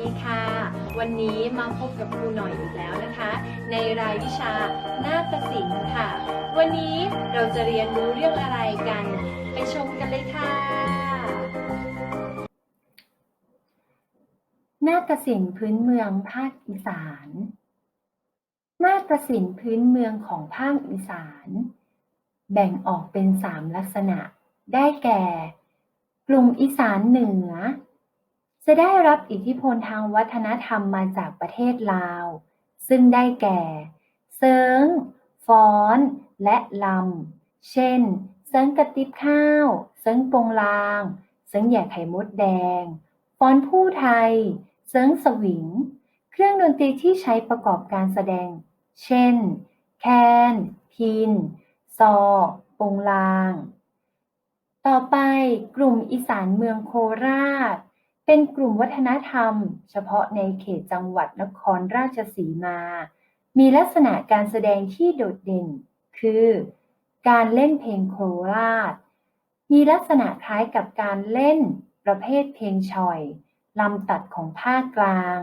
ดีค่ะ วันนี้มาพบกับครูหน่อยอีกแล้วนะคะ ในรายวิชานาฏศิลป์ค่ะ วันนี้เราจะเรียนรู้เรื่องอะไรกัน ไปชมกันเลยค่ะ นาฏศิลป์พื้นเมืองภาคอีสาน นาฏศิลป์พื้นเมืองของภาคอีสาน แบ่งออกเป็นสามลักษณะ ได้แก่ กลุ่มอีสานเหนือ จะได้รับอิทธิพลทางวัฒนธรรมมาจากประเทศลาว ซึ่งได้แก่ เซิงฟ้อน และลำ เช่น เซิงกระติบข้าว เซิงปงลาง เซิงแหย่ไข่มดแดง ฟ้อนผู้ไทย เซิงสวิง เครื่องดนตรีที่ใช้ประกอบการแสดง เช่น แคน พิน ซอ ปงลาง ต่อไปกลุ่มอีสานเมืองโคราช เป็นกลุ่มวัฒนธรรม เฉพาะในเขตจังหวัดนครราชสีมา มีลักษณะการแสดงที่โดดเด่น คือ การเล่นเพลงโคราช มีลักษณะคล้ายกับการเล่นประเภทเพลงชอยลำตัดของภาคกลาง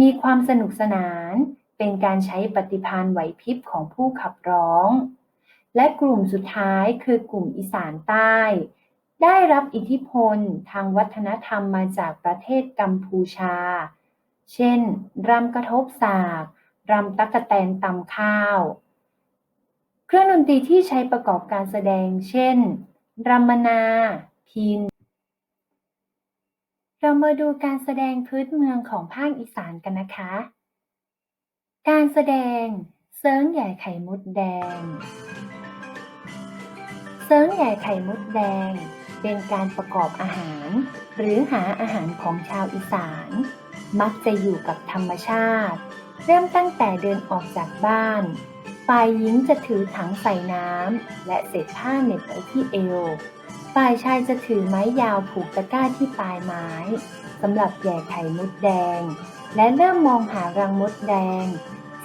มีความสนุกสนาน เป็นการใช้ปฏิภาณไหวพริบของผู้ขับร้อง และกลุ่มสุดท้ายคือกลุ่มอีสานใต้ ได้รับอิทธิพลทางวัฒนธรรมมาจากประเทศกัมพูชา เช่น รำกระทบสาก รำตักะแตนตำข้าว เครื่องดนตรีที่ใช้ประกอบการแสดง เช่นรำมนา พิน เรามาดูการแสดงพื้นเมืองของภาคอีสานกันนะคะ การแสดงเซิร์งใหญ่ไข่มดแดง เซิร์งใหญ่ไข่มดแดง เป็นการประกอบอาหาร หรือหาอาหารของชาวอีสาน มักจะอยู่กับธรรมชาติ เริ่มตั้งแต่เดินออกจากบ้านฝ่ายหญิงจะถือถังใส่น้ำและเศษผ้าเหน็บไว้ที่เอว ฝ่ายชายจะถือไม้ยาวผูกตะกร้าที่ปลายไม้สำหรับแย่ไข่มดแดง และเริ่มมองหารังมดแดง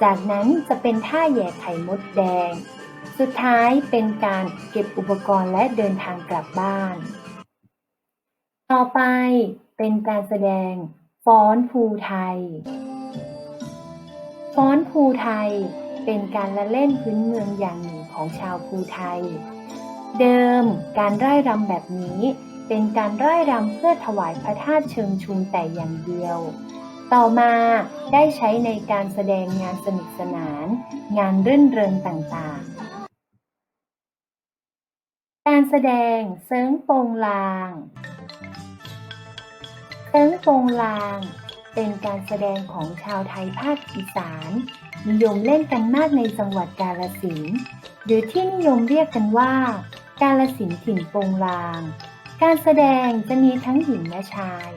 จากนั้นจะเป็นท่าแย่ไข่มดแดง สุดท้ายเป็นการเก็บอุปกรณ์และเดินทางกลับบ้าน ต่อไปเป็นการแสดงฟ้อนภูไทย ฟ้อนภูไทยเป็นการละเล่นพื้นเมืองอย่างหนึ่งของชาวภูไทย เดิมการร่ายรำแบบนี้ เป็นการร่ายรำเพื่อถวายพระธาตุเชิงชุมแต่อย่างเดียว ต่อมาได้ใช้ในการแสดงงานสนุกสนาน งานรื่นเริงต่างๆ การแสดงเซิงโปงลางเซิงโปงลาง เป็นการแสดงของชาวไทยภาคอีสาน นิยมเล่นกันมากในจังหวัดกาฬสินธุ์หรือที่นิยมเรียกกันว่า กาฬสินธุ์ถิ่นโปงลาง การแสดงจะมีทั้งหญิงและชาย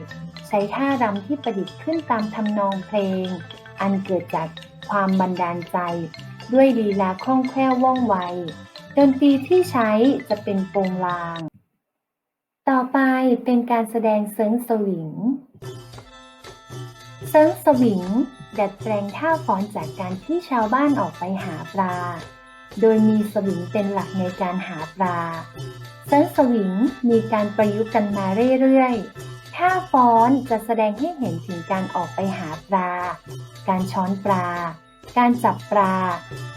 ใช้ท่ารำที่ประดิษฐ์ขึ้นตามทำนองเพลง อันเกิดจากความบันดาลใจ ด้วยลีลาคล่องแคล่วว่องไว ดนตรีที่ใช้จะเป็นโปงลาง ต่อไปเป็นการแสดงเซิงสวิง เซิงสวิง ดัดแปลงท่าฟ้อนจากการที่ชาวบ้านออกไปหาปลา โดยมีสวิงเป็นหลักในการหาปลา เซิงสวิงมีการประยุกต์กันมาเรื่อยๆ ท่าฟ้อนจะแสดงให้เห็นถึงการออกไปหาปลา การช้อนปลา การจับปลา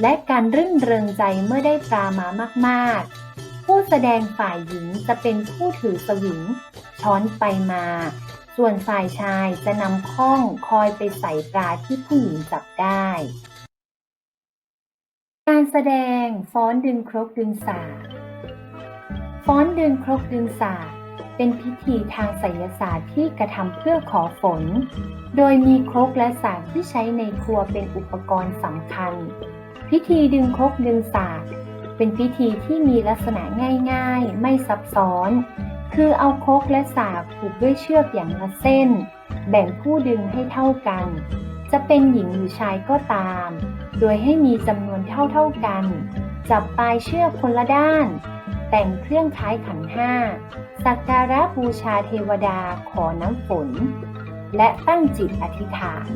และการรื่นเริงใจเมื่อได้ปลามามากๆ ผู้แสดงฝ่ายหญิงจะเป็นผู้ถือสวิงช้อนไปมา ส่วนฝ่ายชายจะนำข้องคอยไปใส่ปลาที่ผู้หญิงจับได้ การแสดงฟ้อนดึงครกดึงสา ฟ้อนดึงครกดึงสาก เป็นพิธีทางไสยศาสตร์ที่กระทำเพื่อขอฝน โดยมีครกและสากที่ใช้ในครัวเป็นอุปกรณ์สำคัญ พิธีดึงครกดึงสาก เป็นพิธีที่มีลักษณะง่ายๆ ไม่ซับซ้อน คือเอาครกและสากผูกด้วยเชือกอย่างละเส้น แบ่งผู้ดึงให้เท่ากัน จะเป็นหญิงหรือชายก็ตาม โดยให้มีจำนวนเท่าๆกัน จับปลายเชือกคนละด้าน แต่งเครื่องคล้ายขันห้า สักการะบูชาเทวดาขอน้ำฝน และตั้งจิตอธิษฐาน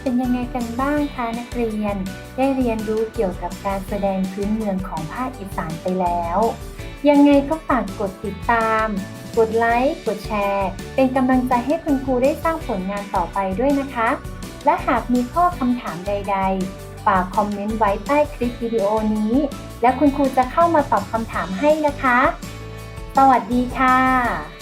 เป็นยังไงกันบ้างคะนักเรียน ได้เรียนรู้เกี่ยวกับการแสดงพื้นเมืองของภาคอีสานไปแล้ว ยังไงก็ฝากกดติดตามกกดไลค์ กดแชร์ เป็นกำลังใจให้คุณครูได้สร้างผลงานต่อไปด้วยนะคะ และหากมีข้อคำถามใด ๆ ฝากคอมเมนต์ไว้ใต้คลิปวิดีโอนี้ และคุณครูจะเข้ามาตอบคำถามให้นะคะ สวัสดีค่ะ